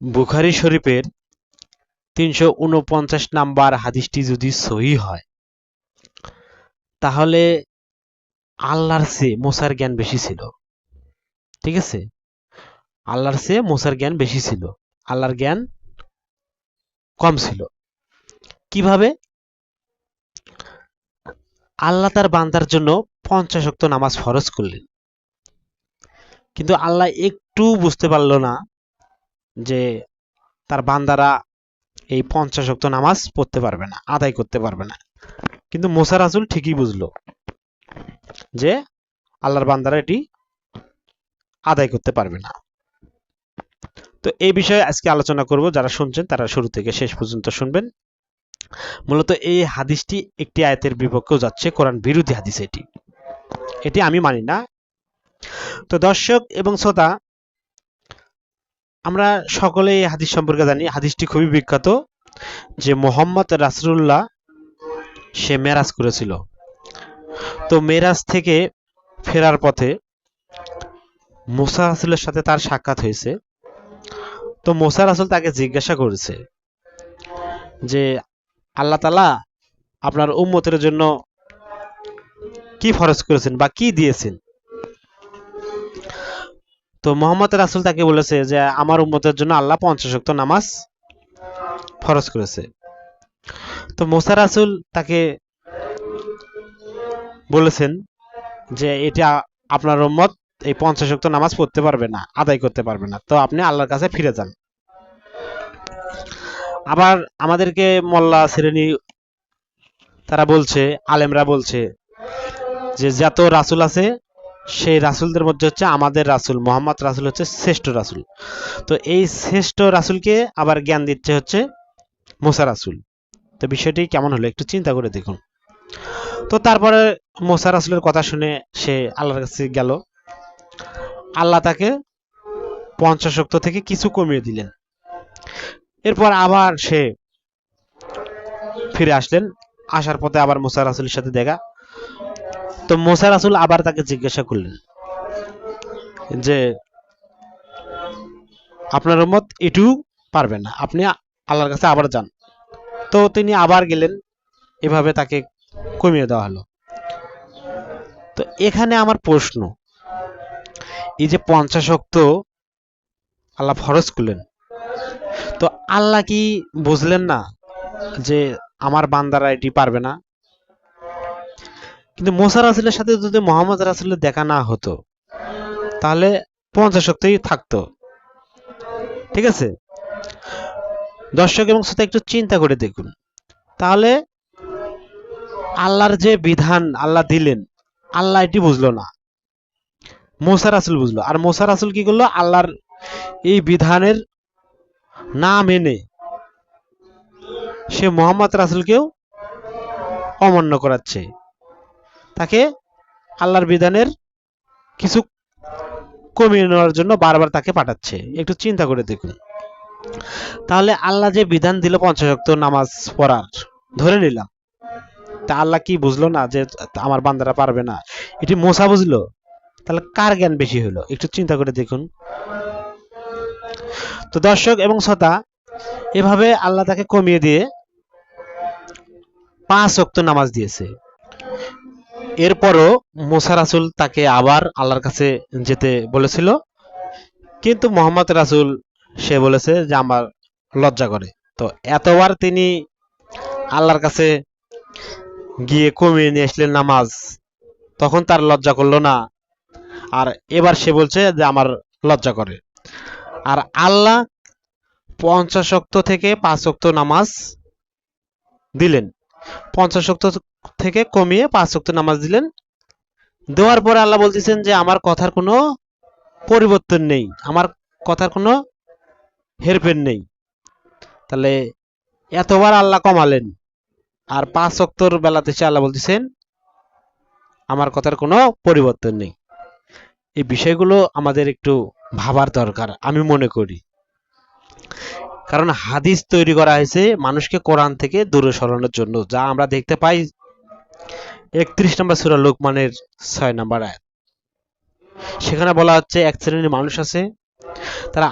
বুখারি শরীফের তিনশো উনপঞ্চাশ নাম্বার হাদিসটি যদি সহি হয়, তাহলে আল্লাহর চেয়ে মোসার জ্ঞান বেশি ছিল। ঠিক আছে? আল্লাহর চেয়ে মোসার জ্ঞান বেশি ছিল। আল্লাহর জ্ঞান কম ছিল। কীভাবে? আল্লাহ তার বান্দার জন্য পঞ্চাশ ওয়াক্ত নামাজ ফরজ করলেন। কিন্তু আল্লাহ একটু বুঝতে পারল না যে তার বান্দারা এই পঞ্চাশ ওয়াক্ত নামাজ পড়তে পারবে না, আদায় করতে পারবে না। কিন্তু মোসা রাসুল ঠিকই বুঝলো যে আল্লাহর বান্দারা এটি আদায় করতে পারবে না। তো এই বিষয়ে আজকে আলোচনা করব, যারা শুনছেন তারা শুরু থেকে শেষ পর্যন্ত শুনবেন। মূলত এই হাদিসটি একটি আয়াতের বিপক্ষেও যাচ্ছে, কোরআন বিরোধী হাদিস এটি। এটি আমি মানি না। তো দর্শক এবং শ্রোতা আমরা সকলে এই হাদিস সম্পর্কে জানি। হাদিসটি খুবই বিখ্যাত যে মোহাম্মদ রাসুল্লাহ সে মেরাজ করেছিল। তো মেরাজ থেকে ফেরার পথে মোসা রাসুলের সাথে তার সাক্ষাৎ হয়েছে। তো মোসা রাসুল তাকে জিজ্ঞাসা করেছে যে, আল্লাহ তালা আপনার উম্মতের জন্য কি ফরজ করেছেন বা কি দিয়েছেন? তো মোহাম্মদ রাসুল তাকে বলেছে যে, আমার উম্মতের জন্য আল্লাহ পঞ্চাশ শক্ত নামাজ ফরজ করেছে। তো মোসা রাসুল তাকে বলেছেন যে, এটা আপনার উম্মত এই পঞ্চাশ শক্ত নামাজ পড়তে পারবে না, আদায় করতে পারবে না। তো আপনি আল্লাহর কাছে ফিরে যান। আবার আমাদেরকে মোল্লা শ্রেণি তারা বলছে, আলেমরা বলছে যে, যত রাসুল আছে সেই রাসুলদের মধ্যে হচ্ছে আমাদের রাসুল, মোহাম্মদ রাসুল হচ্ছে শ্রেষ্ঠ রাসুল। তো এই শ্রেষ্ঠ রাসুলকে আবার জ্ঞান দিচ্ছে হচ্ছে মোসা রাসুল। তো বিষয়টি কেমন হলো একটু চিন্তা করে দেখুন। তো তারপরে মোসা রাসুলের কথা শুনে সে আল্লাহর কাছে গেল। আল্লাহ তাকে পঞ্চাশক্ত থেকে কিছু কমিয়ে দিলেন। এরপর আবার সে ফিরে আসলেন। আসার পথে আবার মোসা রাসুলের সাথে দেখা। তো মোসা রাসুল আবার তাকে জিজ্ঞাসা করলেন যে, আপনার মত এটু পারবেন না, আপনি আল্লাহর কাছে আবার যান। তো তিনি আবার গেলেন, এভাবে তাকে কমিয়ে দেওয়া হলো। তো এখানে আমার প্রশ্ন, এই যে পঞ্চাশ পঞ্চাশক্ত আল্লাহ ফরজ করলেন, তো আল্লাহ কি বুঝলেন না যে আমার বান্দারা এটি পারবে না? কিন্তু মোসা রাসুলের সাথে যদি মোহাম্মদ রাসুলের দেখা না হতো, তাহলে পঞ্চাশ শক্তই থাকতো। ঠিক আছে? দর্শক এবং শ্রোতা, একটু চিন্তা করে দেখুন। তাহলে আল্লাহর যে বিধান আল্লাহ দিলেন, আল্লাহ এটি বুঝলো না। মোসা রাসুল বুঝলো। আর মোসা রাসুল কি করল? আল্লাহর এই বিধানের না মেনে সে মোহাম্মদ রাসুলকেও অমান্য করাচ্ছে। তাকে আল্লাহর বিধানের কিছু কমিয়ে নেওয়ার জন্য বারবার তাকে পাঠাচ্ছে। একটু চিন্তা করে দেখুন। তাহলে আল্লাহ যে বিধান দিল পঞ্চাশক্ত নামাজ পড়ার, ধরে নিলাম। তা আল্লাহ কি বুঝলো না যে আমার বান্দারা পারবে না? এটি মোসা বুঝলো? তাহলে কার জ্ঞান বেশি হলো? একটু চিন্তা করে দেখুন। তো দর্শক এবং শ্রোতা, এভাবে আল্লাহ তাকে কমিয়ে দিয়ে পাঁচ অক্ত নামাজ দিয়েছে। এরপরও মোসা রাসুল তাকে আবার আল্লাহর কাছে যেতে বলেছিল। কিন্তু মোহাম্মদ রাসুল, সে বলেছে যে আমার লজ্জা করে। তো এতবার তিনি আল্লাহর কাছে গিয়ে কমিয়ে নিয়ে আসলেন নামাজ। তখন তার লজ্জা করল না। আর এবার সে বলছে যে আমার লজ্জা করে। আর আল্লাহ পঞ্চাশ অক্ত থেকে পাঁচ অক্ত নামাজ দিলেন। পঞ্চাশ অক্ত থেকে কমিয়ে পাঁচ অক্ত নামাজ দিলেন। দেওয়ার পরে আল্লাহ বলতেছেন যে, আমার কথার কোনো পরিবর্তন নেই। আমার কথার কোনো হেরফের নেই। তাহলে এতবার আল্লাহ কমালেন। আর পাঁচ অক্তর বেলাতে সে আল্লাহ বলতেছেন, আমার কথার কোনো পরিবর্তন নেই। এই বিষয়গুলো আমাদের একটু ভাবার দরকার, আমি মনে করি। কারণ হাদিস তৈরি করা হয়েছে মানুষকে কোরআন থেকে দূরে সরানোর জন্য, যা আমরা দেখতে পাই একত্রিশ নম্বর সুরা লোকমানের ছয় নম্বর আয়াত। সেখানে বলা হচ্ছে এক শ্রেণির মানুষ আছে, তারা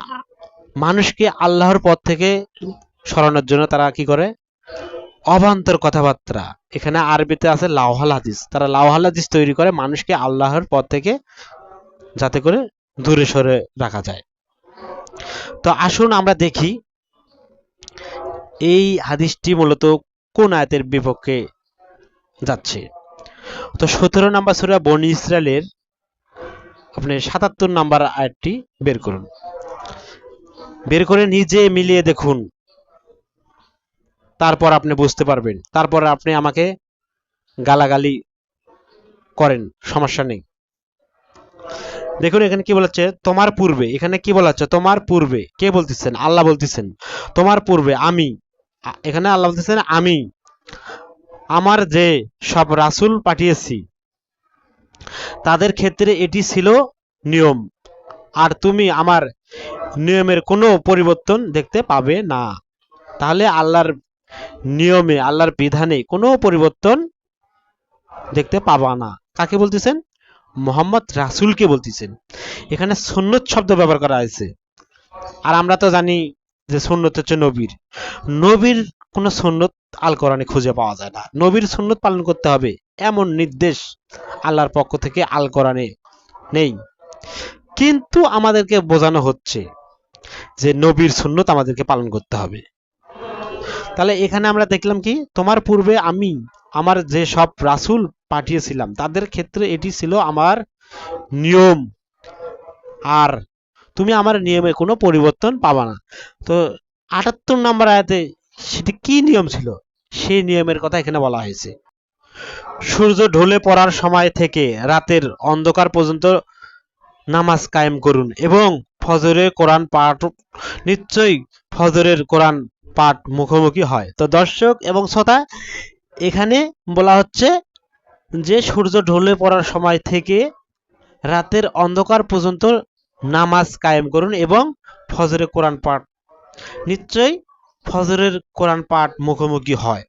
মানুষকে আল্লাহর পথ থেকে সরানোর জন্য তারা কি করে? অবান্তর কথাবার্তা। এখানে আরবিতে আছে লাওহাল হাদিস। তারা লাওহাল হাদিস তৈরি করে মানুষকে আল্লাহর পথ থেকে যাতে করে দূরে সরে রাখা যায়। তো আসুন আমরা দেখি এই হাদিসটি মূলত কোন আয়াতের বিপক্ষে যাচ্ছে? তো সতেরো নাম্বার সুরা বনি ইসরায়েলের আপনি সাতাত্তর নাম্বার আয়াতটি বের করুন। বের করে নিজে মিলিয়ে দেখুন। তারপর আপনি বুঝতে পারবেন। তারপর আপনি আমাকে গালাগালি করেন, সমস্যা নেই। দেখুন, এখানে কি বলা তোমার পূর্বে। এখানে কি বলা হচ্ছে তোমার পূর্বে। কে বলতেছেন? আল্লাহ বলতেছেন। তোমার পূর্বে আমি। এখানে আল্লাহ বলতেছেন, আমি। আমার যে সব রাসূল পাঠিয়েছি, তাদের ক্ষেত্রে এটি ছিল নিয়ম। আর তুমি আমার নিয়মের কোনো পরিবর্তন দেখতে পাবে না। তাহলে আল্লাহর নিয়মে, আল্লাহর বিধানে কোনো পরিবর্তন দেখতে পাবা না। কাকে বলতেছেন? মোহাম্মদ রাসূলকে বলতেছেন। এখানে সুন্নত শব্দ ব্যবহার করা হয়েছে। আর আমরা তো জানি যে সুন্নত হচ্ছে নবীর। নবীর কোনো সুন্নত আল কোরআনে খুঁজে পাওয়া যায় না। নবীর সুন্নত পালন করতে হবে এমন নির্দেশ আল্লাহর পক্ষ থেকে আল কোরআনে নেই। কিন্তু আমাদেরকে বোঝানো হচ্ছে যে নবীর সুন্নত আমাদেরকে পালন করতে হবে। তাহলে এখানে আমরা দেখলাম কি, তোমার পূর্বে আমি, আমার যে সব রাসূল পাঠিয়েছিলাম। তাদের ক্ষেত্রে এটি ছিল আমার নিয়ম। আর তুমি আমার নিয়মে কোনো পরিবর্তন পাবা না। তো আটাত্তর নম্বর আয়াতে সেটি কি নিয়ম ছিল? সেই নিয়মের কথা এখানে বলা হয়েছে। সূর্য ঢলে পড়ার সময় থেকে রাতের অন্ধকার পর্যন্ত নামাজ কায়েম করুন এবং ফজরের কোরআন পাঠ, নিশ্চয়ই ফজরের কোরআন পাঠ মুখোমুখি হয়। তো দর্শক এবং শ্রোতা, এখানে বলা হচ্ছে যে সূর্য ঢলে পড়ার সময় থেকে রাতের অন্ধকার পর্যন্ত নামাজ কায়েম করুন এবং ফজরের কোরআন পাঠ। নিশ্চয়ই ফজরের কোরআন পাঠ মুখোমুখি হয়।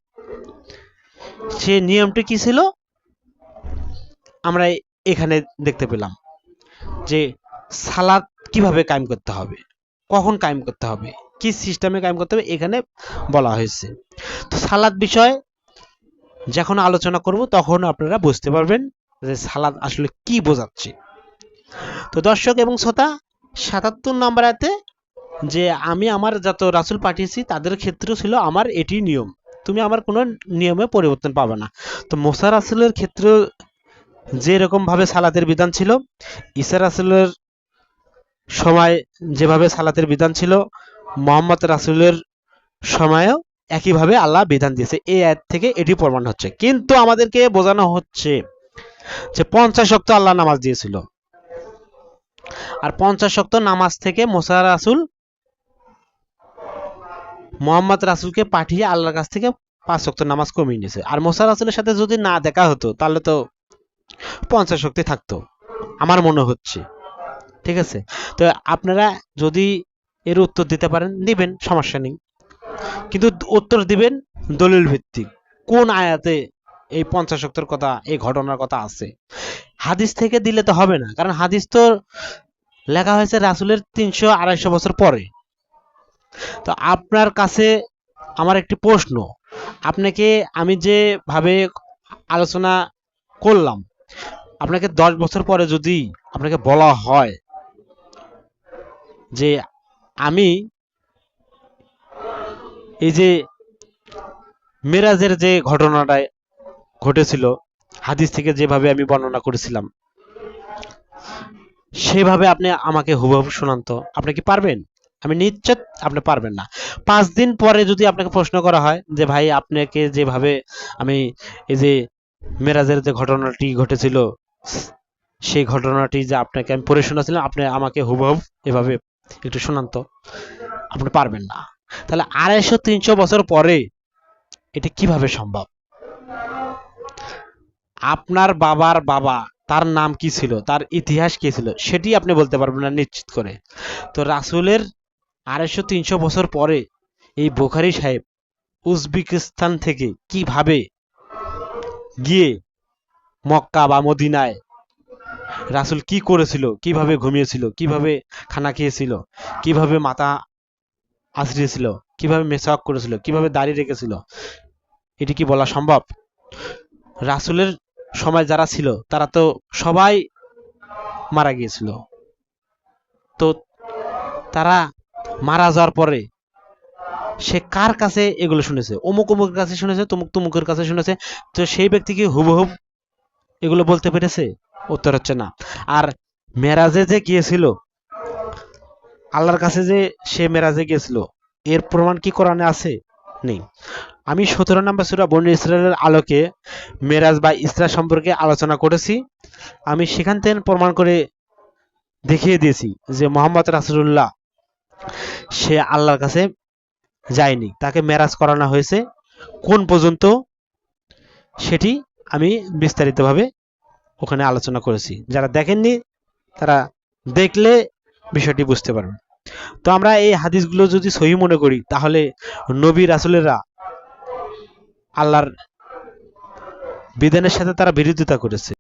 সে নিয়মটি কি ছিল? আমরা এখানে দেখতে পেলাম যে সালাদ কীভাবে কায়েম করতে হবে, কখন কায়েম করতে হবে, কি সিস্টেমে কায়েম করতে হবে এখানে বলা হয়েছে। তো সালাদ বিষয় যখন আলোচনা করব, তখন আপনারা বুঝতে পারবেন যে সালাদ আসলে কি বোঝাচ্ছে। তো দর্শক এবং শ্রোতা, সাতাত্তর নম্বর আয়াতে যে আমি আমার যত রাসূল পাঠিয়েছি, তাদের ক্ষেত্রেও ছিল আমার এটি নিয়ম। তুমি আমার কোনো নিয়মে পরিবর্তন পাবে না। তো মোসা রাসূলের ক্ষেত্রে যেরকম ভাবে সালাতের বিধান ছিল, ঈসা রাসূলের সময় যেভাবে সালাতের বিধান ছিল, মোহাম্মদ রাসুলের সময়ও একইভাবে আল্লাহ বিধান দিয়েছে। এই আয়াত থেকে এটি প্রমাণ হচ্ছে। কিন্তু আমাদেরকে বোঝানো হচ্ছে যে পঞ্চাশ শক্ত আল্লাহ নামাজ দিয়েছিল। আর পঞ্চাশ শক্ত নামাজ থেকে মোসা রাসূল মোহাম্মদ রাসুলকে পাঠিয়ে আল্লাহর কাছ থেকে পাঁচ শক্ত নামাজ কমিয়ে নিয়েছে। আর মোসা রাসূলের সাথে যদি না দেখা হতো, তাহলে তো পঞ্চাশ শক্তি থাকতো, আমার মনে হচ্ছে। ঠিক আছে? তো আপনারা যদি এর উত্তর দিতে পারেন, দিবেন, সমস্যা নেই। কিন্তু উত্তর দিবেন দলিল ভিত্তিক কোন আয়াতে এই পঞ্চাশ শক্তর কথা, এই ঘটনার কথা আছে? হাদিস থেকে দিলে তো হবে না, কারণ হাদিস তো লেখা হয়েছে রাসূলের তিনশো আড়াইশো বছর পরে। তো আপনার কাছে আমার একটি প্রশ্ন, আপনাকে আমি যে ভাবে আলোচনা করলাম, আপনাকে দশ বছর পরে যদি আপনাকে বলা হয় যে আমি এই যে মেরাজের যে ঘটনাটা ঘটেছিল, হাদিস থেকে যেভাবে আমি বর্ণনা করেছিলাম, সেভাবে আপনি আমাকে হুবহু শোনান তো আপনি কি পারবেন? আমি নিশ্চিত আপনি পারবেন না। পাঁচ দিন পরে যদি আপনাকে প্রশ্ন করা হয় যে, ভাই, আপনাকে যেভাবে আমি এই যে মেরাজের যে ঘটনাটি ঘটেছিল, সেই ঘটনাটি যে আপনাকে আমি পড়ে শোনাছিলাম, আপনি আমাকে হুবহু এভাবে একটু শোনান তো আপনি পারবেন না। তাহলে আড়াইশো, তিনশো বছর পরে এটা কীভাবে সম্ভব? আপনার বাবার বাবা, তার নাম কি ছিল? তার ইতিহাস কি ছিল? সেটি আপনি বলতে পারবেন না নিশ্চিত করে। তো রাসূলের আড়াইশো, তিনশো বছর পরে এই বোখারি সাহেব উজবেকিস্তান থেকে কীভাবে গিয়ে মক্কা বা মদিনায় রাসূল কি করেছিল? কীভাবে ঘুমিয়েছিল? কীভাবে খানা খেয়েছিল? কীভাবে মাথা আছড়িয়েছিল কীভাবে মেসাওয়াক করেছিল, কীভাবে দাঁড়িয়ে রেখেছিল, এটি কি বলা সম্ভব? রাসুলের সময় যারা ছিল, তারা তো সবাই মারা গিয়েছিল। তো তারা মারা যাওয়ার পরে সে কার কাছে এগুলো শুনেছে? অমুক অমুকের কাছে শুনেছে, তমুক তমুকের কাছে শুনেছে, তো সেই ব্যক্তি কি হুবহুব এগুলো বলতে পেরেছে? উত্তর হচ্ছে না। আর মেরাজে যে গিয়েছিল আল্লাহর কাছে যে সে মেরাজে গেছিল, এর প্রমাণ কি কোরআনে আছে? নেই। আমি সতেরো নম্বর সুরা বনি ইসরায়েলের আলোকে মেরাজ বা ইসরা সম্পর্কে আলোচনা করেছি। আমি সেখান থেকে প্রমাণ করে দেখিয়ে দিয়েছি যে মোহাম্মদ রাসুল্লাহ সে আল্লাহর কাছে যায়নি। তাকে মেরাজ করানো হয়েছে। কোন পর্যন্ত? সেটি আমি বিস্তারিতভাবে ওখানে আলোচনা করেছি। যারা দেখেননি, তারা দেখলে বিষয়টি বুঝতে পারবেন। তো আমরা এই হাদিসগুলো যদি সহি মনে করি, তাহলে নবী রাসুলেরা আল্লাহর বিধানের সাথে তারা বিরোধিতা করেছে।